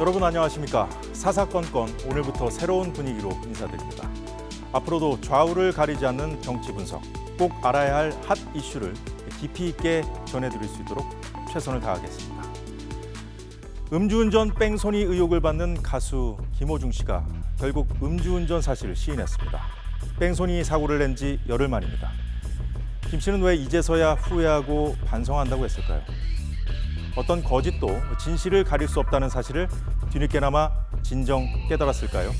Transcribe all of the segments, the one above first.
여러분 안녕하십니까? 사사건건 오늘부터 새로운 분위기로 인사드립니다. 앞으로도 좌우를 가리지 않는 정치 분석, 꼭 알아야 할 핫 이슈를 깊이 있게 전해드릴 수 있도록 최선을 다하겠습니다. 음주운전 뺑소니 의혹을 받는 가수 김호중 씨가 결국 음주운전 사실을 시인했습니다. 뺑소니 사고를 낸 지 열흘 만입니다. 김 씨는 왜 이제서야 후회하고 반성한다고 했을까요? 어떤 거짓도 진실을 가릴 수 없다는 사실을 뒤늦게나마 진정 깨달았을까요?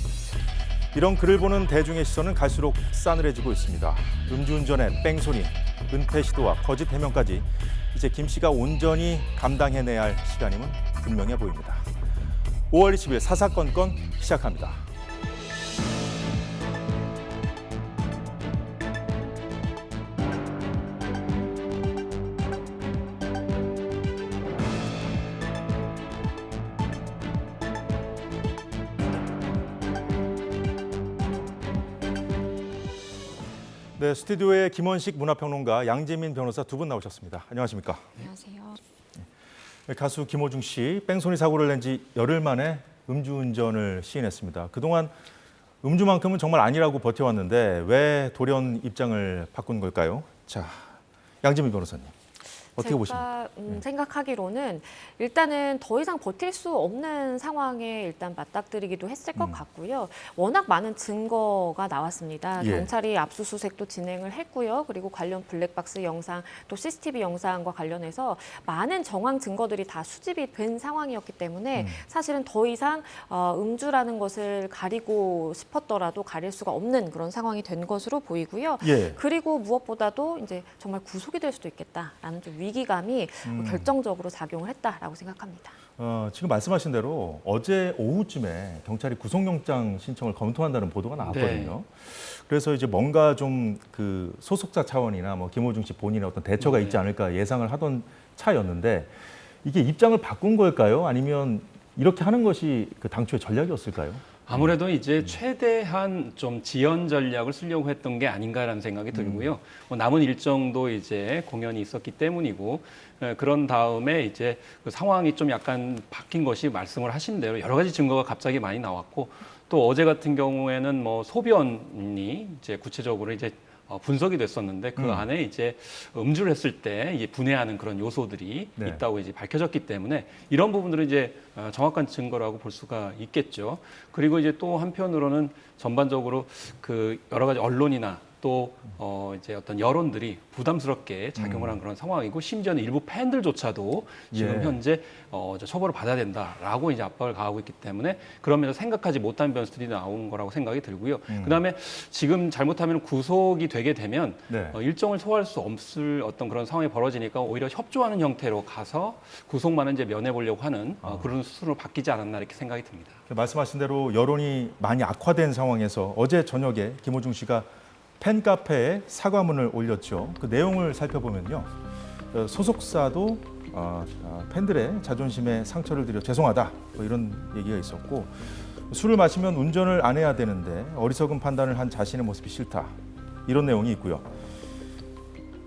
이런 글을 보는 대중의 시선은 갈수록 싸늘해지고 있습니다. 음주운전의 뺑소니, 은폐 시도와 거짓 해명까지 이제 김 씨가 온전히 감당해내야 할 시간임은 분명해 보입니다. 5월 20일 사사건건 시작합니다. 네, 스튜디오에 김원식 문화평론가, 양재민 변호사 두 분 나오셨습니다. 안녕하십니까? 안녕하세요. 네, 가수 김호중 씨 뺑소니 사고를 낸 지 열흘 만에 음주운전을 시인했습니다. 그동안 음주만큼은 정말 아니라고 버텨왔는데 왜 돌연 입장을 바꾼 걸까요? 자, 양재민 변호사님 어떻게 제가 보십니까? 음, 네. 생각하기로는 일단은 더 이상 버틸 수 없는 상황에 일단 맞닥뜨리기도 했을 것 음. 같고요. 워낙 많은 증거가 나왔습니다. 예. 경찰이 압수수색도 진행을 했고요. 그리고 관련 블랙박스 영상 또 CCTV 영상과 관련해서 많은 정황 증거들이 다 수집이 된 상황이었기 때문에 음. 사실은 더 이상 어, 음주라는 것을 가리고 싶었더라도 가릴 수가 없는 그런 상황이 된 것으로 보이고요. 예. 그리고 무엇보다도 이제 정말 구속이 될 수도 있겠다라는 좀 위기감이 음. 결정적으로 작용을 했다라고 생각합니다. 어, 지금 말씀하신 대로 어제 오후쯤에 경찰이 구속영장 신청을 검토한다는 보도가 나왔거든요. 네. 그래서 이제 뭔가 좀 그 소속자 차원이나 뭐 김호중 씨 본인의 어떤 대처가 네. 있지 않을까 예상을 하던 차였는데 이게 입장을 바꾼 걸까요? 아니면 이렇게 하는 것이 그 당초의 전략이었을까요? 아무래도 이제 최대한 좀 지연 전략을 쓰려고 했던 게 아닌가라는 생각이 들고요. 뭐 남은 일정도 이제 공연이 있었기 때문이고 에, 그런 다음에 이제 그 상황이 좀 약간 바뀐 것이 말씀을 하신 대로 여러 가지 증거가 갑자기 많이 나왔고 또 어제 같은 경우에는 뭐 소변이 이제 구체적으로 이제 어, 분석이 됐었는데 그 음. 안에 이제 음주를 했을 때 이제 분해하는 그런 요소들이 네. 있다고 이제 밝혀졌기 때문에 이런 부분들은 이제 어, 정확한 증거라고 볼 수가 있겠죠. 그리고 이제 또 한편으로는 전반적으로 그 여러 가지 언론이나 또 어, 이제 어떤 여론들이 부담스럽게 작용을 한 그런 상황이고 심지어는 일부 팬들조차도 지금 음. 예. 현재 어, 저 처벌을 받아야 된다라고 이제 압박을 가하고 있기 때문에 그러면서 생각하지 못한 변수들이 나온 거라고 생각이 들고요. 음. 그다음에 지금 잘못하면 구속이 되게 되면 네. 어, 일정을 소화할 수 없을 어떤 그런 상황이 벌어지니까 오히려 협조하는 형태로 가서 구속만은 이제 면해 보려고 하는 어, 아. 그런 수순으로 바뀌지 않았나 이렇게 생각이 듭니다. 말씀하신 대로 여론이 많이 악화된 상황에서 어제 저녁에 김호중 씨가 팬카페에 사과문을 올렸죠. 그 내용을 살펴보면요. 어, 소속사도 어, 어, 팬들의 자존심에 상처를 드려 죄송하다 뭐 이런 얘기가 있었고 술을 마시면 운전을 안 해야 되는데 어리석은 판단을 한 자신의 모습이 싫다 이런 내용이 있고요.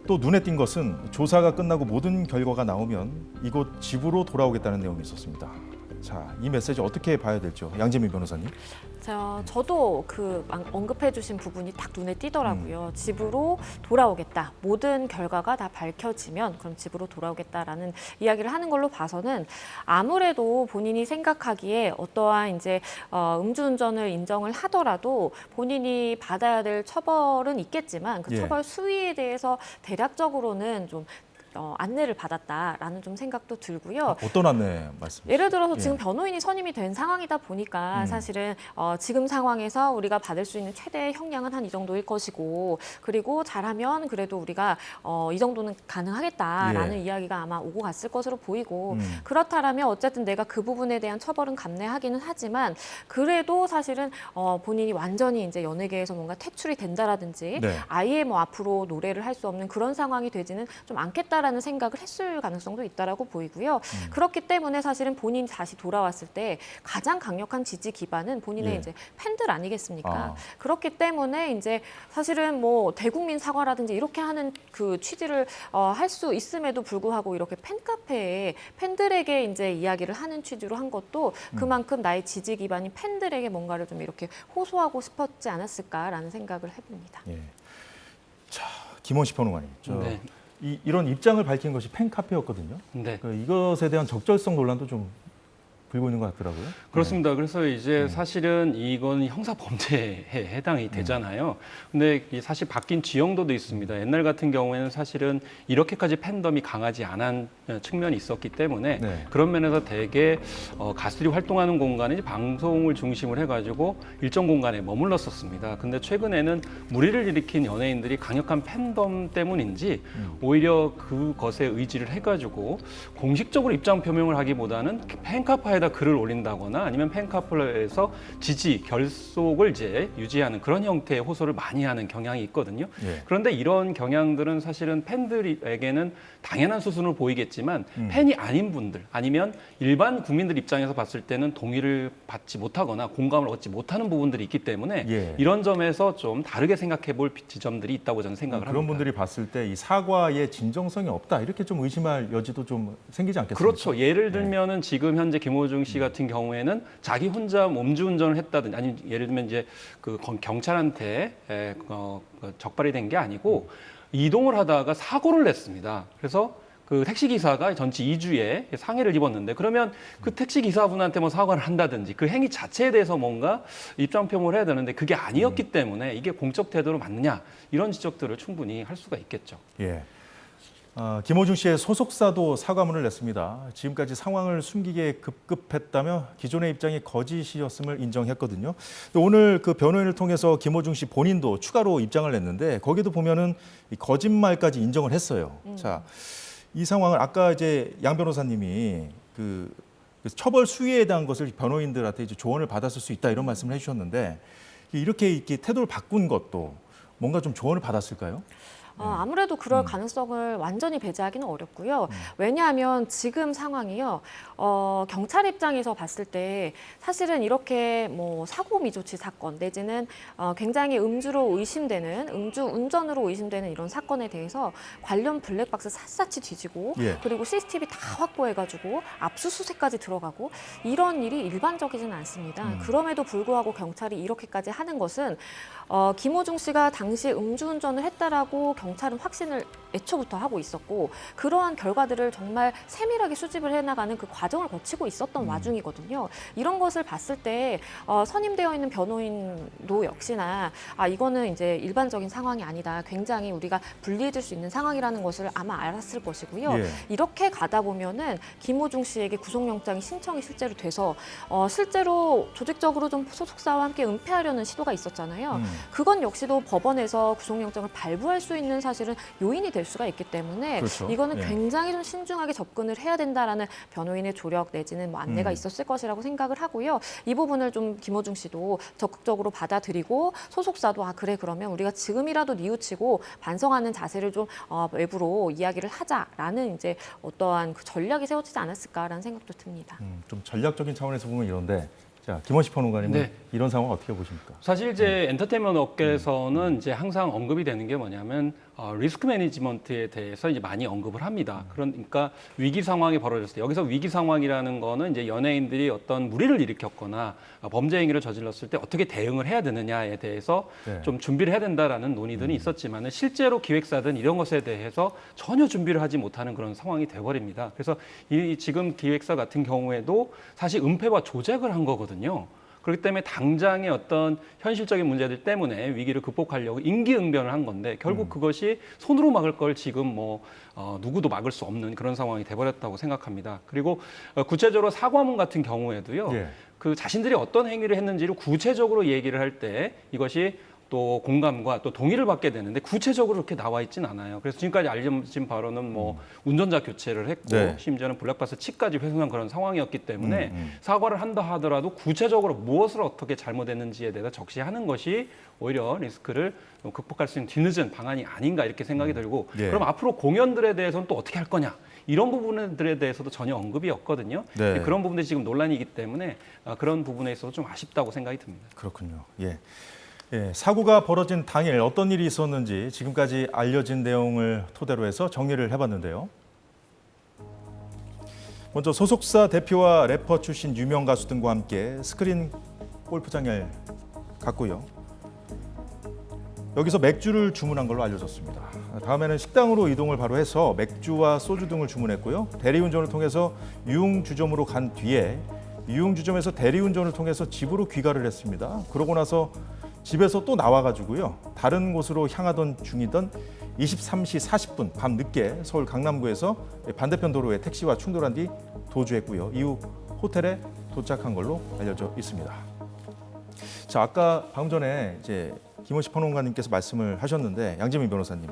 또 눈에 띈 것은 조사가 끝나고 모든 결과가 나오면 이곳 집으로 돌아오겠다는 내용이 있었습니다. 자, 이 메시지 어떻게 봐야 될죠? 양재민 변호사님. 저, 저도 그막 언급해주신 부분이 딱 눈에 띄더라고요. 음. 집으로 돌아오겠다. 모든 결과가 다 밝혀지면 그럼 집으로 돌아오겠다라는 이야기를 하는 걸로 봐서는 아무래도 본인이 생각하기에 어떠한 이제 어, 음주운전을 인정을 하더라도 본인이 받아야 될 처벌은 있겠지만 그 예. 처벌 수위에 대해서 대략적으로는 좀 어, 안내를 받았다라는 좀 생각도 들고요. 어떤 안내 말씀? 예를 들어서 예. 지금 변호인이 선임이 된 상황이다 보니까 음. 사실은 어, 지금 상황에서 우리가 받을 수 있는 최대 형량은 한 이 정도일 것이고 그리고 잘하면 그래도 우리가 어, 이 정도는 가능하겠다라는 예. 이야기가 아마 오고 갔을 것으로 보이고 음. 그렇다라면 어쨌든 내가 그 부분에 대한 처벌은 감내하기는 하지만 그래도 사실은 어, 본인이 완전히 이제 연예계에서 뭔가 퇴출이 된다라든지 네. 아예 뭐 앞으로 노래를 할 수 없는 그런 상황이 되지는 좀 않겠다 라는 아닐까라는 생각을 했을 가능성도 있다라고 보이고요. 그렇기 때문에 사실은 본인이 다시 돌아왔을 때 가장 강력한 지지 기반은 본인의 예. 이제 팬들 아니겠습니까? 아. 그렇기 때문에 이제 사실은 뭐 대국민 사과라든지 이렇게 하는 그 취지를 어, 할 수 있음에도 불구하고 이렇게 팬카페에 팬들에게 이제 이야기를 하는 취지로 한 것도 음. 그만큼 나의 지지 기반이 팬들에게 뭔가를 좀 이렇게 호소하고 싶었지 않았을까라는 생각을 해봅니다. 예. 자, 김원식 평론가님. 저 네. 이, 이런 입장을 밝힌 것이 팬카페였거든요. 네. 그 이것에 대한 적절성 논란도 좀 불고 있는 것 같더라고요. 그렇습니다. 그래서 이제 네. 사실은 이건 형사 범죄에 해당이 되잖아요. 근데 이 사실 바뀐 지형도도 있습니다. 옛날 같은 경우에는 사실은 이렇게까지 팬덤이 강하지 않은 측면이 있었기 때문에 네. 그런 면에서 대개 어, 가수들이 활동하는 공간은 이제 방송을 중심으로 해가지고 일정 공간에 머물렀었습니다. 근데 최근에는 무리를 일으킨 연예인들이 강력한 팬덤 때문인지 음. 오히려 그것에 의지를 해가지고 공식적으로 입장 표명을 하기보다는 팬카 페에다 글을 올린다거나 아니면 팬카페에서 지지 결속을 이제 유지하는 그런 형태의 호소를 많이 하는 경향이 있거든요. 예. 그런데 이런 경향들은 사실은 팬들에게는 당연한 수순을 보이겠지만 음. 팬이 아닌 분들 아니면 일반 국민들 입장에서 봤을 때는 동의를 받지 못하거나 공감을 얻지 못하는 부분들이 있기 때문에 예. 이런 점에서 좀 다르게 생각해 볼 지점들이 있다고 저는 생각을 그런 합니다. 분들이 봤을 때 이 사과의 진정성이 없다 이렇게 좀 의심할 여지도 좀 생기지 않겠습니까? 그렇죠. 예를 네. 들면은 지금 현재 김호중 씨 같은 경우에는 자기 혼자 음주운전을 했다든지 아니면 예를 들면 이제 그 경- 경찰한테 에, 어, 그 적발이 된 게 아니고 이동을 하다가 사고를 냈습니다. 그래서 그 택시 기사가 전치 2주에 상해를 입었는데 그러면 그 택시 기사분한테 뭐 사과를 한다든지 그 행위 자체에 대해서 뭔가 입장 표명을 해야 되는데 그게 아니었기 때문에 이게 공적 태도로 맞느냐 이런 지적들을 충분히 할 수가 있겠죠. 예. 어, 김호중 씨의 소속사도 사과문을 냈습니다. 지금까지 상황을 숨기게 급급했다며 기존의 입장이 거짓이었음을 인정했거든요. 오늘 그 변호인을 통해서 김호중 씨 본인도 추가로 입장을 냈는데 거기도 보면은 이 거짓말까지 인정을 했어요. 자, 이 상황을 아까 이제 양 변호사님이 그, 그 처벌 수위에 대한 것을 변호인들한테 이제 조언을 받았을 수 있다 이런 말씀을 해주셨는데 이렇게 이렇게 태도를 바꾼 것도 뭔가 좀 조언을 받았을까요? 어, 아무래도 그럴 음. 가능성을 완전히 배제하기는 어렵고요. 왜냐하면 지금 상황이요. 어, 경찰 입장에서 봤을 때 사실은 이렇게 뭐 사고 미조치 사건 내지는 어, 굉장히 음주로 의심되는 음주 운전으로 의심되는 이런 사건에 대해서 관련 블랙박스 샅샅이 뒤지고 예. 그리고 CCTV 다 확보해가지고 압수수색까지 들어가고 이런 일이 일반적이지는 않습니다. 음. 그럼에도 불구하고 경찰이 이렇게까지 하는 것은 어, 김호중 씨가 당시 음주운전을 했다라고 경찰은 확신을 애초부터 하고 있었고 그러한 결과들을 정말 세밀하게 수집을 해나가는 그 과정을 거치고 있었던 음. 와중이거든요. 이런 것을 봤을 때 어, 선임되어 있는 변호인도 역시나 아 이거는 이제 일반적인 상황이 아니다. 굉장히 우리가 분리해줄 수 있는 상황이라는 것을 아마 알았을 것이고요. 예. 이렇게 가다 보면은 김호중 씨에게 구속영장이 신청이 실제로 돼서 어, 실제로 조직적으로 좀 소속사와 함께 은폐하려는 시도가 있었잖아요. 음. 그건 역시도 법원에서 구속영장을 발부할 수 있는 사실은 요인이 될 수가 있기 때문에 그렇죠. 이거는 예. 굉장히 좀 신중하게 접근을 해야 된다라는 변호인의 조력 내지는 뭐 안내가 음. 있었을 것이라고 생각을 하고요. 이 부분을 좀 김호중 씨도 적극적으로 받아들이고 소속사도 아 그래 그러면 우리가 지금이라도 뉘우치고 반성하는 자세를 좀 어, 외부로 이야기를 하자라는 이제 어떠한 그 전략이 세워지지 않았을까라는 생각도 듭니다. 음, 좀 전략적인 차원에서 보면 이런데 자 김원식 평론가님은 네. 이런 상황 어떻게 보십니까? 사실 이제 엔터테인먼트 업계에서는 이제 항상 언급이 되는 게 뭐냐면 어, 리스크 매니지먼트에 대해서 이제 많이 언급을 합니다. 그러니까 위기 상황이 벌어졌을 때 여기서 위기 상황이라는 거는 이제 연예인들이 어떤 무리를 일으켰거나 어, 범죄 행위를 저질렀을 때 어떻게 대응을 해야 되느냐에 대해서 네. 좀 준비를 해야 된다라는 논의들이 있었지만은 실제로 기획사든 이런 것에 대해서 전혀 준비를 하지 못하는 그런 상황이 돼버립니다. 그래서 이 지금 기획사 같은 경우에도 사실 은폐와 조작을 한 거거든요. 그렇기 때문에 당장의 어떤 현실적인 문제들 때문에 위기를 극복하려고 임기응변을 한 건데 결국 그것이 손으로 막을 걸 지금 뭐 어, 누구도 막을 수 없는 그런 상황이 돼버렸다고 생각합니다. 그리고 어, 구체적으로 사과문 같은 경우에도요. 예. 그 자신들이 어떤 행위를 했는지를 구체적으로 얘기를 할 때 이것이 또 공감과 또 동의를 받게 되는데 구체적으로 그렇게 나와 있진 않아요. 그래서 지금까지 알려진 바로는 뭐 운전자 교체를 했고 네. 심지어는 블랙박스 칩까지 훼손한 그런 상황이었기 때문에 음, 음. 사과를 한다 하더라도 구체적으로 무엇을 어떻게 잘못했는지에 대해서 적시하는 것이 오히려 리스크를 극복할 수 있는 뒤늦은 방안이 아닌가 이렇게 생각이 들고 예. 그럼 앞으로 공연들에 대해서는 또 어떻게 할 거냐 이런 부분들에 대해서도 전혀 언급이 없거든요. 네. 그런 부분들이 지금 논란이기 때문에 아, 그런 부분에 있어서 좀 아쉽다고 생각이 듭니다. 그렇군요. 예. 예, 사고가 벌어진 당일 어떤 일이 있었는지 지금까지 알려진 내용을 토대로 해서 정리를 해봤는데요. 먼저 소속사 대표와 래퍼 출신 유명 가수 등과 함께 스크린 골프장에 갔고요. 여기서 맥주를 주문한 걸로 알려졌습니다. 다음에는 식당으로 이동을 바로 해서 맥주와 소주 등을 주문했고요. 대리운전을 통해서 유흥주점으로 간 뒤에 유흥주점에서 대리운전을 통해서 집으로 귀가를 했습니다. 그러고 나서 집에서 또 나와가지고요. 다른 곳으로 향하던 중이던 23시 40분 밤 늦게 서울 강남구에서 반대편 도로에 택시와 충돌한 뒤 도주했고요. 이후 호텔에 도착한 걸로 알려져 있습니다. 자, 아까 방금 전에 이제 김원식 평론가님께서 말씀을 하셨는데 양재민 변호사님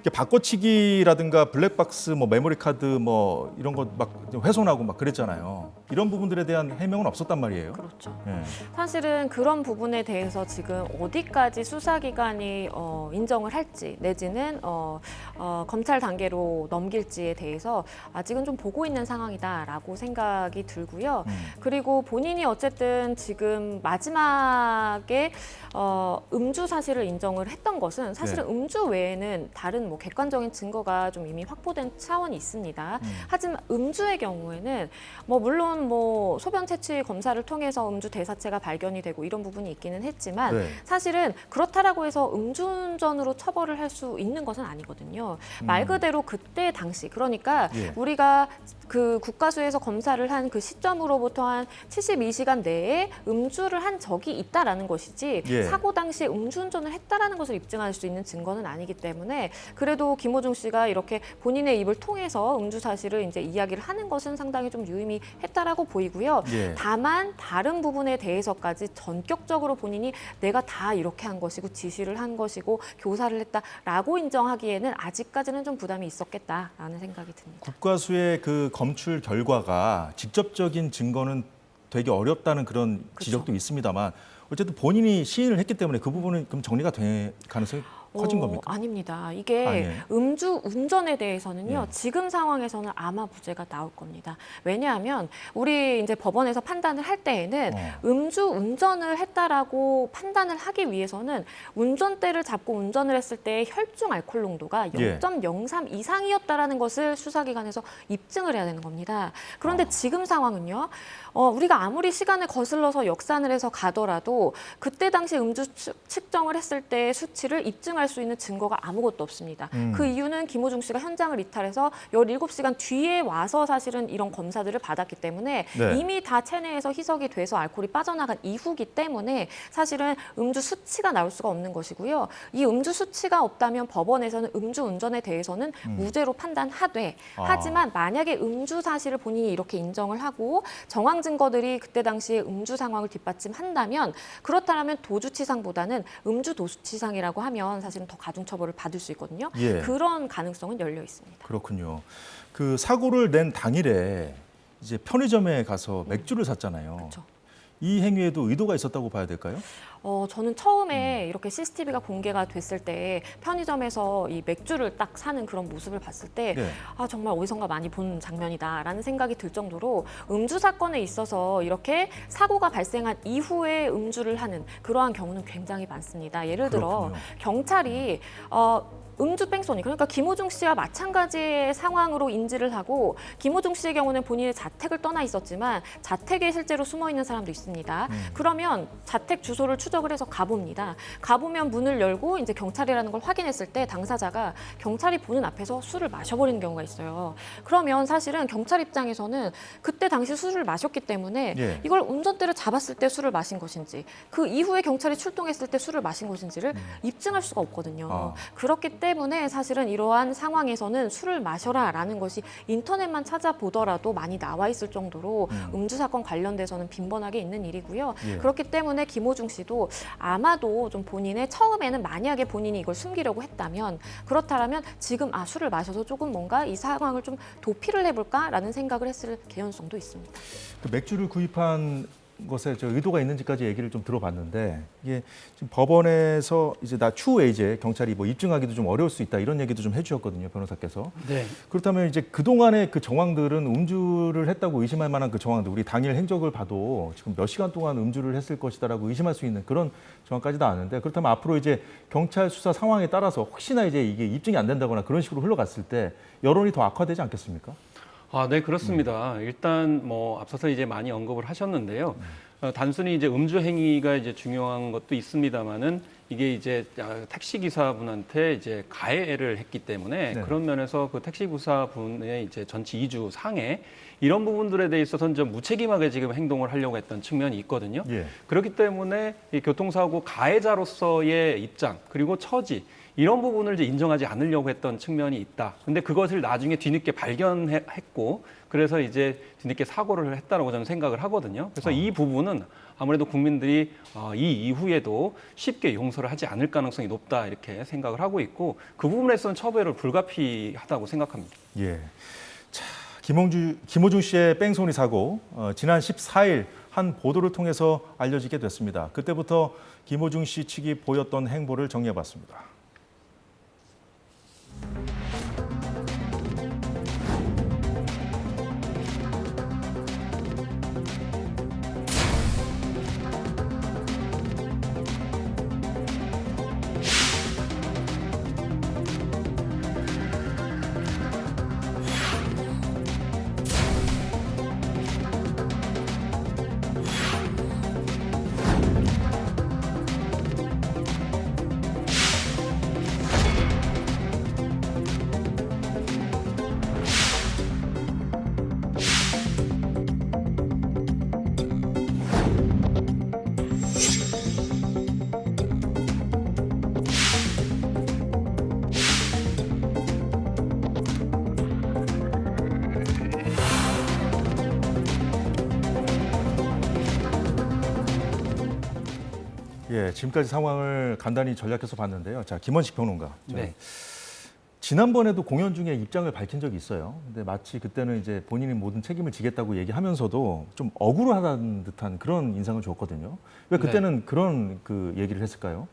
이게 바꿔치기라든가 블랙박스 뭐 메모리 카드 뭐 이런 거 막 훼손하고 막 그랬잖아요. 이런 부분들에 대한 해명은 없었단 말이에요. 그렇죠. 예. 사실은 그런 부분에 대해서 지금 어디까지 수사기관이 어, 인정을 할지 내지는 어, 어, 검찰 단계로 넘길지에 대해서 아직은 좀 보고 있는 상황이다라고 생각이 들고요. 음. 그리고 본인이 어쨌든 지금 마지막에 어, 음주 사실을 인정을 했던 것은 사실은 네. 음주 외에는 다른 뭐 객관적인 증거가 좀 이미 확보된 차원이 있습니다. 음. 하지만 음주의 경우에는 뭐 물론 뭐 소변 채취 검사를 통해서 음주 대사체가 발견이 되고 이런 부분이 있기는 했지만 네. 사실은 그렇다라고 해서 음주운전으로 처벌을 할 수 있는 것은 아니거든요. 말 그대로 그때 당시 그러니까 음. 예. 우리가 그 국가수에서 검사를 한 그 시점으로부터 한 72시간 내에 음주를 한 적이 있다라는 것이지 예. 사고 당시에 음주운전을 했다라는 것을 입증할 수 있는 증거는 아니기 때문에 그래도 김호중 씨가 이렇게 본인의 입을 통해서 음주 사실을 이제 이야기를 하는 것은 상당히 좀 유의미했다라고 보이고요. 예. 다만 다른 부분에 대해서까지 전격적으로 본인이 내가 다 이렇게 한 것이고 지시를 한 것이고 교사를 했다라고 인정하기에는 아직까지는 좀 부담이 있었겠다라는 생각이 듭니다. 국과수의 그 검출 결과가 직접적인 증거는 되게 어렵다는 그런 그쵸. 지적도 있습니다만 어쨌든 본인이 시인을 했기 때문에 그 부분은 그럼 정리가 될 가능성이 커진 어, 겁니까? 아닙니다. 이게 아니에요? 음주 운전에 대해서는요. 예. 지금 상황에서는 아마 무죄가 나올 겁니다. 왜냐하면 우리 이제 법원에서 판단을 할 때에는 어. 음주 운전을 했다라고 판단을 하기 위해서는 운전대를 잡고 운전을 했을 때 혈중 알코올 농도가 예. 0.03 이상이었다라는 것을 수사기관에서 입증을 해야 되는 겁니다. 그런데 아. 지금 상황은요. 어, 우리가 아무리 시간을 거슬러서 역산을 해서 가더라도 그때 당시 음주 측- 측정을 했을 때 수치를 입증할 수 있는 증거가 아무것도 없습니다. 음. 그 이유는 김호중 씨가 현장을 이탈해서 17시간 뒤에 와서 사실은 이런 검사들을 받았기 때문에 네. 이미 다 체내에서 희석이 돼서 알코올이 빠져나간 이후기 때문에 사실은 음주 수치가 나올 수가 없는 것이고요. 이 음주 수치가 없다면 법원에서는 음주 운전에 대해서는 무죄로 판단하되 아. 하지만 만약에 음주 사실을 본인이 이렇게 인정을 하고 정황 증거들이 그때 당시에 음주 상황을 뒷받침한다면 그렇다면 도주치상보다는 음주 도주치상이라고 하면 사실은 더 가중 처벌을 받을 수 있거든요. 예. 그런 가능성은 열려 있습니다. 그렇군요. 그 사고를 낸 당일에 이제 편의점에 가서 맥주를 샀잖아요. 그렇죠. 이 행위에도 의도가 있었다고 봐야 될까요? 어, 저는 처음에 이렇게 CCTV가 공개가 됐을 때 편의점에서 이 맥주를 딱 사는 그런 모습을 봤을 때 네. 아, 정말 어디선가 많이 본 장면이다라는 생각이 들 정도로 음주 사건에 있어서 이렇게 사고가 발생한 이후에 음주를 하는 그러한 경우는 굉장히 많습니다. 예를 들어 그렇군요. 경찰이 어, 음주 뺑소니 그러니까 김호중 씨와 마찬가지의 상황으로 인지를 하고 김호중 씨의 경우는 본인의 자택을 떠나 있었지만 자택에 실제로 숨어 있는 사람도 있습니다. 음. 그러면 자택 주소를 추적을 해서 가봅니다. 가보면 문을 열고 이제 경찰이라는 걸 확인했을 때 당사자가 경찰이 보는 앞에서 술을 마셔버리는 경우가 있어요. 그러면 사실은 경찰 입장에서는 그때 당시 술을 마셨기 때문에 예. 이걸 운전대를 잡았을 때 술을 마신 것인지 그 이후에 경찰이 출동했을 때 술을 마신 것인지를 입증할 수가 없거든요. 아. 그렇기 때문에 사실은 이러한 상황에서는 술을 마셔라 라는 것이 인터넷만 찾아보더라도 많이 나와 있을 정도로 음. 주 사건 관련돼서는 빈번하게 있는 일이고요. 예. 그렇기 때문에 김호중 씨도 아마도 좀 본인의 처음에는 만약에 본인이 이걸 숨기려고 했다면 그렇다면 지금 아 술을 마셔서 조금 뭔가 이 상황을 좀 도피를 해볼까라는 생각을 했을 개연성도 있습니다. 그 맥주를 구입한 것에 저 의도가 있는지까지 얘기를 좀 들어봤는데 이게 지금 법원에서 이제 나 추후에 이제 경찰이 뭐 입증하기도 좀 어려울 수 있다 이런 얘기도 좀 해주셨거든요 변호사께서 네. 그렇다면 이제 그 동안의 그 정황들은 음주를 했다고 의심할 만한 그 정황들 우리 당일 행적을 봐도 지금 몇 시간 동안 음주를 했을 것이다라고 의심할 수 있는 그런 정황까지도 아는데 그렇다면 앞으로 이제 경찰 수사 상황에 따라서 혹시나 이제 이게 입증이 안 된다거나 그런 식으로 흘러갔을 때 여론이 더 악화되지 않겠습니까? 아, 네, 그렇습니다. 일단 뭐 앞서서 이제 많이 언급을 하셨는데요. 어, 단순히 이제 음주 행위가 이제 중요한 것도 있습니다만은 이게 이제 아, 택시 기사분한테 이제 가해를 했기 때문에 네. 그런 면에서 그 택시 기사분의 이제 전치 이주 상해 이런 부분들에 대해서는 좀 무책임하게 지금 행동을 하려고 했던 측면이 있거든요. 예. 그렇기 때문에 이 교통사고 가해자로서의 입장 그리고 처지 이런 부분을 이제 인정하지 않으려고 했던 측면이 있다. 근데 그것을 나중에 뒤늦게 발견했고 그래서 이제 뒤늦게 사고를 했다라고 저는 생각을 하거든요. 그래서 이 부분은 아무래도 국민들이 어, 이 이후에도 쉽게 용서를 하지 않을 가능성이 높다 이렇게 생각을 하고 있고 그 부분에서는 처벌을 불가피하다고 생각합니다. 예. 자, 김홍주, 김호중 씨의 뺑소니 사고 어, 지난 14일 한 보도를 통해서 알려지게 됐습니다. 그때부터 김호중 씨 측이 보였던 행보를 정리해봤습니다. 지금까지 상황을 간단히 전략해서 봤는데요. 자, 김원식 평론가. 자, 네. 지난번에도 공연 중에 입장을 밝힌 적이 있어요. 근데 마치 그때는 이제 본인이 모든 책임을 지겠다고 얘기하면서도 좀 억울하다는 듯한 그런 인상을 줬거든요. 왜 그때는 그런 그 얘기를 했을까요?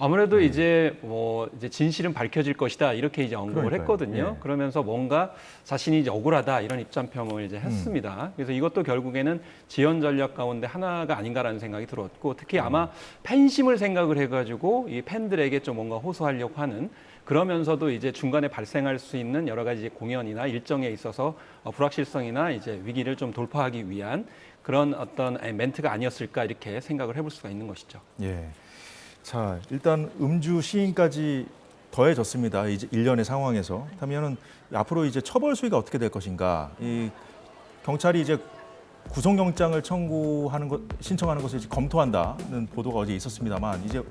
아무래도 이제 뭐 이제 진실은 밝혀질 것이다 이렇게 이제 언급을 그러니까요. 했거든요. 예. 그러면서 뭔가 자신이 이제 억울하다 이런 입장평을 이제 했습니다. 그래서 이것도 결국에는 지연 전략 가운데 하나가 아닌가라는 생각이 들었고 특히 아마 팬심을 생각을 해가지고 이 팬들에게 좀 뭔가 호소하려고 하는 그러면서도 이제 중간에 발생할 수 있는 여러 가지 공연이나 일정에 있어서 어, 불확실성이나 이제 위기를 좀 돌파하기 위한 그런 어떤 멘트가 아니었을까 이렇게 생각을 해볼 수가 있는 것이죠. 예. 자, 일단 음주 시인까지 더해졌습니다. 이제 일련의 상황에서. 그렇다면은 앞으로 이제 처벌 수위가 어떻게 될 것인가? 이 경찰이 이제 구속영장을 청구하는 것 신청하는 것을 이제 검토한다는 보도가 어제 있었습니다만 이제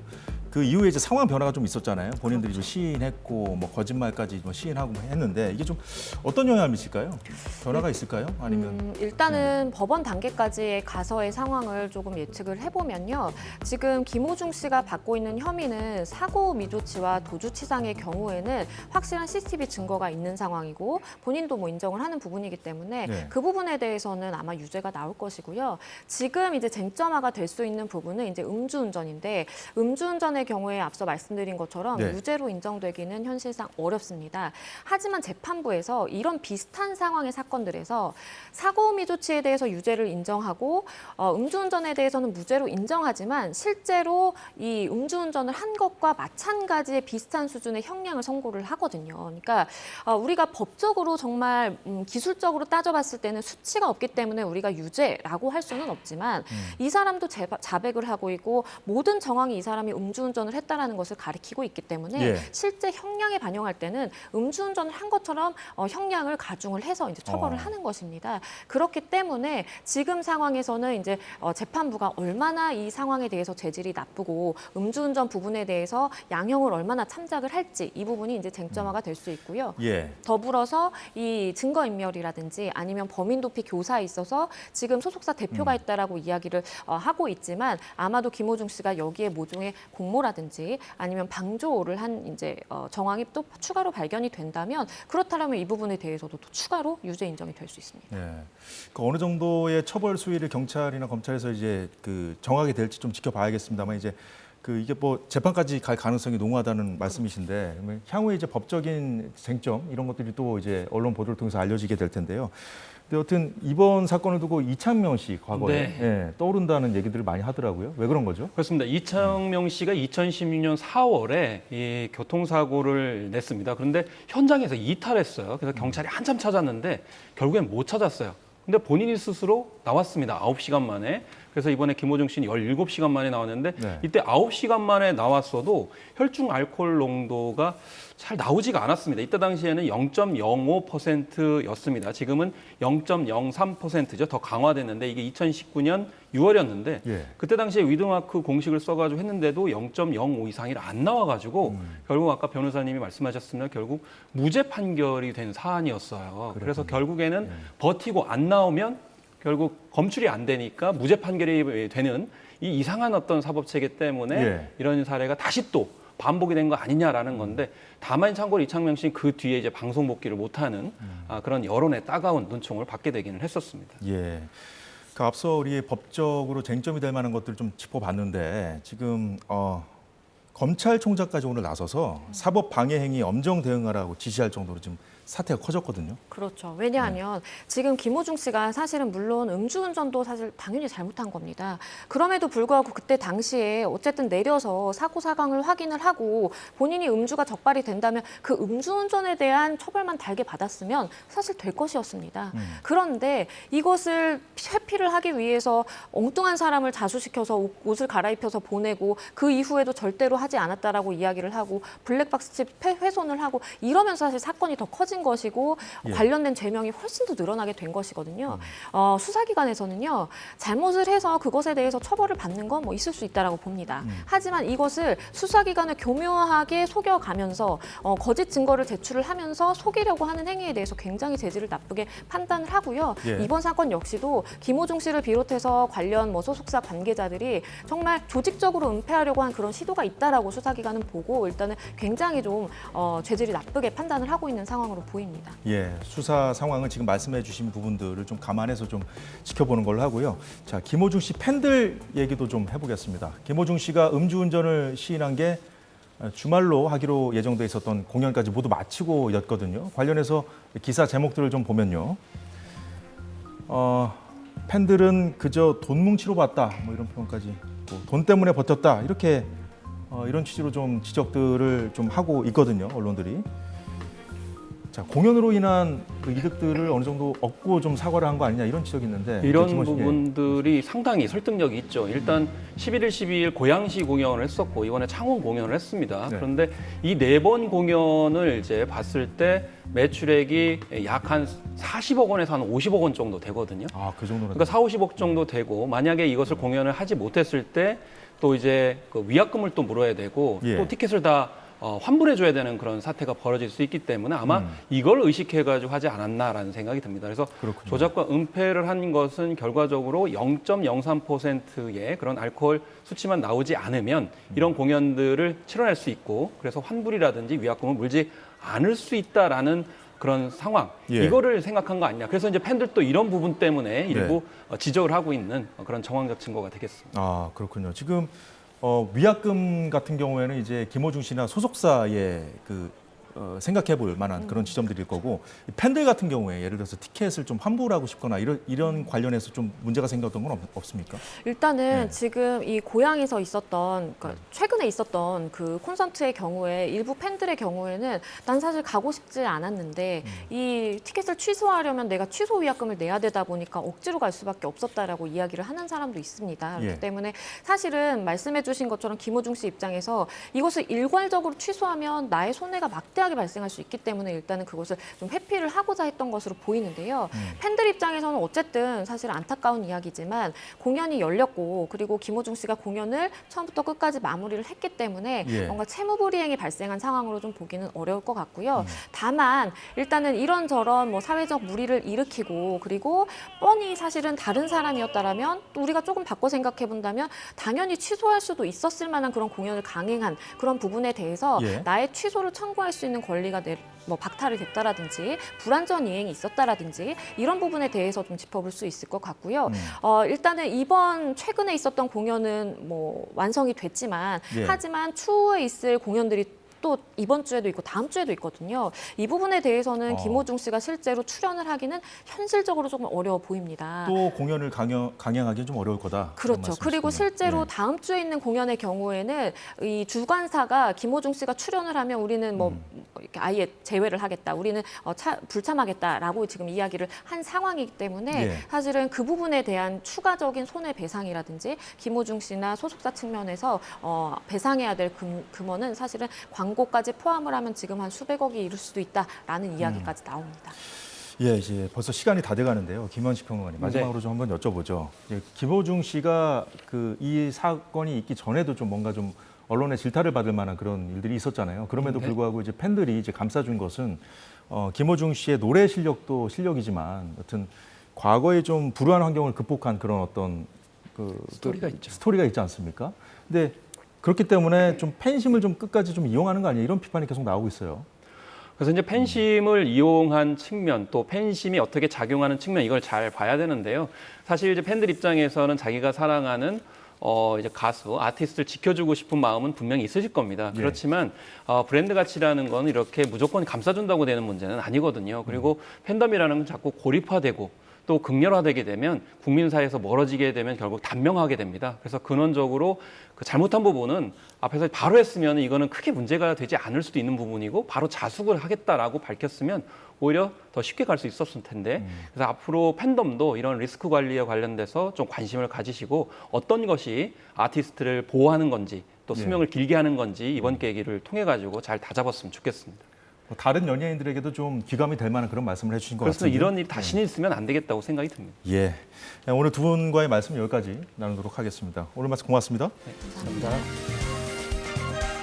그 이후에 이제 상황 변화가 좀 있었잖아요. 본인들이 좀 시인했고 뭐 거짓말까지 뭐 시인하고 했는데 이게 좀 어떤 영향을 미칠까요? 변화가 있을까요? 아니면 음, 일단은 법원 단계까지 가서의 상황을 조금 예측을 해보면요. 지금 김호중 씨가 받고 있는 혐의는 사고 미조치와 도주치상의 경우에는 확실한 CCTV 증거가 있는 상황이고 본인도 뭐 인정을 하는 부분이기 때문에 네. 그 부분에 대해서는 아마 유죄가 나올 것이고요. 지금 이제 쟁점화가 될 수 있는 부분은 이제 음주운전인데 음주운전의 경우에 앞서 말씀드린 것처럼 네. 유죄로 인정되기는 현실상 어렵습니다. 하지만 재판부에서 이런 비슷한 상황의 사건들에서 사고 미조치에 대해서 유죄를 인정하고 어, 음주운전에 대해서는 무죄로 인정하지만 실제로 이 음주운전을 한 것과 마찬가지의 비슷한 수준의 형량을 선고를 하거든요. 그러니까 어, 우리가 법적으로 정말 음, 기술적으로 따져봤을 때는 수치가 없기 때문에 우리가 유죄라고 할 수는 없지만 이 사람도 재- 자백을 하고 있고 모든 정황이 이 사람이 음주 음주운전을 했다라는 것을 가리키고 있기 때문에 예. 실제 형량에 반영할 때는 음주운전을 한 것처럼 어, 형량을 가중을 해서 이제 처벌을 어. 하는 것입니다. 그렇기 때문에 지금 상황에서는 이제 어, 재판부가 얼마나 이 상황에 대해서 재질이 나쁘고 음주운전 부분에 대해서 양형을 얼마나 참작을 할지 이 부분이 이제 쟁점화가 될 수 있고요. 예. 더불어서 이 증거인멸이라든지 아니면 범인 도피 교사에 있어서 지금 소속사 대표가 있다라고 이야기를 어, 하고 있지만 아마도 김호중 씨가 여기에 모종의 공모 라든지 아니면 방조를 한 이제 어, 정황이 또 추가로 발견이 된다면 그렇다면 이 부분에 대해서도 또 추가로 유죄 인정이 될 수 있습니다. 예. 그 어느 정도의 처벌 수위를 경찰이나 검찰에서 이제 그 정하게 될지 좀 지켜봐야겠습니다만 이제 그 이게 뭐 재판까지 갈 가능성이 농후하다는 말씀이신데 향후에 이제 법적인 쟁점 이런 것들이 또 이제 언론 보도를 통해서 알려지게 될 텐데요. 근데 여튼 이번 사건을 두고 이창명 씨 과거에 네. 예, 떠오른다는 얘기들을 많이 하더라고요. 왜 그런 거죠? 그렇습니다. 이창명 씨가 2016년 4월에 이 교통사고를 냈습니다. 그런데 현장에서 이탈했어요. 그래서 경찰이 한참 찾았는데 결국엔 못 찾았어요. 근데 본인이 스스로 나왔습니다. 9시간 만에. 그래서 이번에 김호중 씨는 17시간 만에 나왔는데 네. 이때 9시간 만에 나왔어도 혈중 알코올 농도가 잘 나오지가 않았습니다. 이때 당시에는 0.05%였습니다. 지금은 0.03%죠. 더 강화됐는데 이게 2019년 6월이었는데 예. 그때 당시에 위드마크 공식을 써가지고 했는데도 0.05 이상이 안 나와가지고 음. 결국 아까 변호사님이 말씀하셨으면 결국 무죄 판결이 된 사안이었어요. 그래서 결국에는 예. 버티고 안 나오면 결국 검출이 안 되니까 무죄 판결이 되는 이 이상한 어떤 사법 체계 때문에 예. 이런 사례가 다시 또 반복이 된 거 아니냐라는 건데 다만 참고로 이창명 씨는 그 뒤에 이제 방송 복귀를 못하는 음. 아, 그런 여론의 따가운 눈총을 받게 되기는 했었습니다. 예. 그 앞서 우리 법적으로 쟁점이 될 만한 것들을 좀 짚어봤는데 지금 어, 검찰총장까지 오늘 나서서 사법 방해 행위 엄정 대응하라고 지시할 정도로 지금 사태가 커졌거든요. 그렇죠. 왜냐하면 지금 김호중 씨가 사실은 물론 음주운전도 사실 당연히 잘못한 겁니다. 그럼에도 불구하고 그때 당시에 어쨌든 내려서 사고 사강을 확인을 하고 본인이 음주가 적발이 된다면 그 음주운전에 대한 처벌만 달게 받았으면 사실 될 것이었습니다. 그런데 이것을 회피를 하기 위해서 엉뚱한 사람을 자수시켜서 옷- 옷을 갈아입혀서 보내고 그 이후에도 절대로 하지 않았다라고 이야기를 하고 블랙박스 칩 회- 훼손을 하고 이러면서 사실 사건이 더 커진 것이고 예. 관련된 죄명이 훨씬 더 늘어나게 된 것이거든요. 어, 수사기관에서는요 잘못을 해서 그것에 대해서 처벌을 받는 건 뭐 있을 수 있다라고 봅니다. 하지만 이것을 수사기관을 교묘하게 속여가면서 어, 거짓 증거를 제출을 하면서 속이려고 하는 행위에 대해서 굉장히 재질을 나쁘게 판단을 하고요. 예. 이번 사건 역시도 김호중 씨를 비롯해서 관련 뭐 소속사 관계자들이 정말 조직적으로 은폐하려고 한 그런 시도가 있다라고 수사기관은 보고 일단은 굉장히 좀 어, 죄질이 나쁘게 판단을 하고 있는 상황으로 보입니다. 예, 수사 상황은 지금 말씀해 주신 부분들을 좀 감안해서 좀 지켜보는 걸로 하고요. 자, 김호중 씨 팬들 얘기도 좀 해보겠습니다. 김호중 씨가 음주운전을 시인한 게 주말로 하기로 예정돼 있었던 공연까지 모두 마치고 였거든요. 관련해서 기사 제목들을 좀 보면요. 어, 팬들은 그저 돈 뭉치러 봤다. 뭐 이런 표현까지. 돈 때문에 버텼다. 이렇게 어, 이런 취지로 좀 지적들을 좀 하고 있거든요. 언론들이. 자 공연으로 인한 그 이득들을 어느 정도 얻고 좀 사과를 한 거 아니냐 이런 지적이 있는데 이런 김원식, 예. 부분들이 상당히 설득력이 있죠. 일단 11일, 12일 고양시 공연을 했었고 이번에 창원 공연을 했습니다. 네. 그런데 이 네 번 공연을 이제 봤을 때 매출액이 약 한 40억 원에서 한 50억 원 정도 되거든요. 아 그 정도는 그러니까 4, 50억 정도 되고 만약에 이것을 공연을 하지 못했을 때 또 이제 그 위약금을 또 물어야 되고 예. 또 티켓을 다 어, 환불해줘야 되는 그런 사태가 벌어질 수 있기 때문에 아마 음. 이걸 의식해가지고 하지 않았나라는 생각이 듭니다. 그래서 그렇군요. 조작과 은폐를 한 것은 결과적으로 0.03%의 그런 알코올 수치만 나오지 않으면 이런 공연들을 치러낼 수 있고 그래서 환불이라든지 위약금을 물지 않을 수 있다라는 그런 상황 예. 이거를 생각한 거 아니냐. 그래서 이제 팬들도 이런 부분 때문에 일부 어, 지적을 하고 있는 어, 그런 정황적 증거가 되겠습니다. 아 그렇군요. 지금 어, 위약금 같은 경우에는 이제 김호중 씨나 소속사의 그 어, 생각해 볼 만한 그런 지점들일 거고 이 팬들 같은 경우에 예를 들어서 티켓을 좀 환불을 하고 싶거나 이런 이런 관련해서 좀 문제가 생겼던 건 없, 없습니까? 일단은 네. 지금 이 고향에서 있었던 그러니까 최근에 있었던 그 콘서트의 경우에 일부 팬들의 경우에는 난 사실 가고 싶지 않았는데 음. 이 티켓을 취소하려면 내가 취소 위약금을 내야 되다 보니까 억지로 갈 수밖에 없었다라고 이야기를 하는 사람도 있습니다. 그렇기 예. 때문에 사실은 말씀해주신 것처럼 김호중 씨 입장에서 이것을 일괄적으로 취소하면 나의 손해가 막대하게 발생할 수 있기 때문에 일단은 그것을 좀 회피를 하고자 했던 것으로 보이는데요. 음. 팬들 입장에서는 어쨌든 사실 안타까운 이야기지만 공연이 열렸고 그리고 김호중 씨가 공연을 처음부터 끝까지 마무리를 했기 때문에 예. 뭔가 채무불이행이 발생한 상황으로 좀 보기는 어려울 것 같고요. 음. 다만 일단은 이런저런 뭐 사회적 무리를 일으키고 그리고 뻔히 사실은 다른 사람이었다라면 또 우리가 조금 바꿔 생각해 본다면 당연히 취소할 수도 있었을 만한 그런 공연을 강행한 그런 부분에 대해서 예. 나의 취소를 청구할 수 있는 권리가 내, 뭐 박탈이 됐다라든지 불안전 이행이 있었다라든지 이런 부분에 대해서 좀 짚어볼 수 있을 것 같고요. 음. 어, 일단은 이번 최근에 있었던 공연은 뭐 완성이 됐지만 예. 하지만 추후에 있을 공연들이 또 이번 주에도 있고 다음 주에도 있거든요. 이 부분에 대해서는 어. 김호중 씨가 실제로 출연을 하기는 현실적으로 조금 어려워 보입니다. 또 공연을 강행, 강행하기 좀 어려울 거다. 그렇죠. 그리고. 실제로 예. 다음 주에 있는 공연의 경우에는 이 주관사가 김호중 씨가 출연을 하면 우리는 뭐 음. 이렇게 아예 제외를 하겠다. 우리는 어, 차, 불참하겠다라고 지금 이야기를 한 상황이기 때문에 예. 사실은 그 부분에 대한 추가적인 손해 배상이라든지 김호중 씨나 소속사 측면에서 어, 배상해야 될 금, 금원은 사실은 광 고까지 포함을 하면 지금 한 수백억이 이를 수도 있다라는 음. 이야기까지 나옵니다. 예, 이제 벌써 시간이 다 돼가는데요. 김현식 평론가님 마지막으로 좀 한번 여쭤보죠. 이제 김호중 씨가 그 이 사건이 있기 전에도 좀 뭔가 좀 언론의 질타를 받을 만한 그런 일들이 있었잖아요. 그럼에도 네. 불구하고 이제 팬들이 이제 감싸준 것은 어, 김호중 씨의 노래 실력도 실력이지만 여튼 과거에 좀 불우한 환경을 극복한 그런 어떤 그 스토리가 그 있죠. 스토리가 있지 않습니까? 근데 그렇기 때문에 좀 팬심을 좀 끝까지 좀 이용하는 거 아니에요? 이런 비판이 계속 나오고 있어요. 그래서 이제 팬심을 이용한 측면 또 팬심이 어떻게 작용하는 측면 이걸 잘 봐야 되는데요. 사실 이제 팬들 입장에서는 자기가 사랑하는 어 이제 가수 아티스트를 지켜주고 싶은 마음은 분명히 있으실 겁니다. 예. 그렇지만 어 브랜드 가치라는 건 이렇게 무조건 감싸준다고 되는 문제는 아니거든요. 그리고 팬덤이라는 건 자꾸 고립화되고 또 극렬화되게 되면 국민사회에서 멀어지게 되면 결국 단명하게 됩니다. 그래서 근원적으로 그 잘못한 부분은 앞에서 바로 했으면 이거는 크게 문제가 되지 않을 수도 있는 부분이고 바로 자숙을 하겠다라고 밝혔으면 오히려 더 쉽게 갈 수 있었을 텐데 그래서 앞으로 팬덤도 이런 리스크 관리에 관련돼서 좀 관심을 가지시고 어떤 것이 아티스트를 보호하는 건지 또 예. 수명을 길게 하는 건지 이번 계기를 통해 가지고 잘 다잡았으면 좋겠습니다. 뭐 다른 연예인들에게도 좀 귀감이 될 만한 그런 말씀을 해주신 것 그래서 같은데. 이런 일이 다시는 있으면 안 되겠다고 생각이 듭니다. 예. 오늘 두 분과의 말씀 여기까지 나누도록 하겠습니다. 오늘 말씀 고맙습니다. 감사합니다.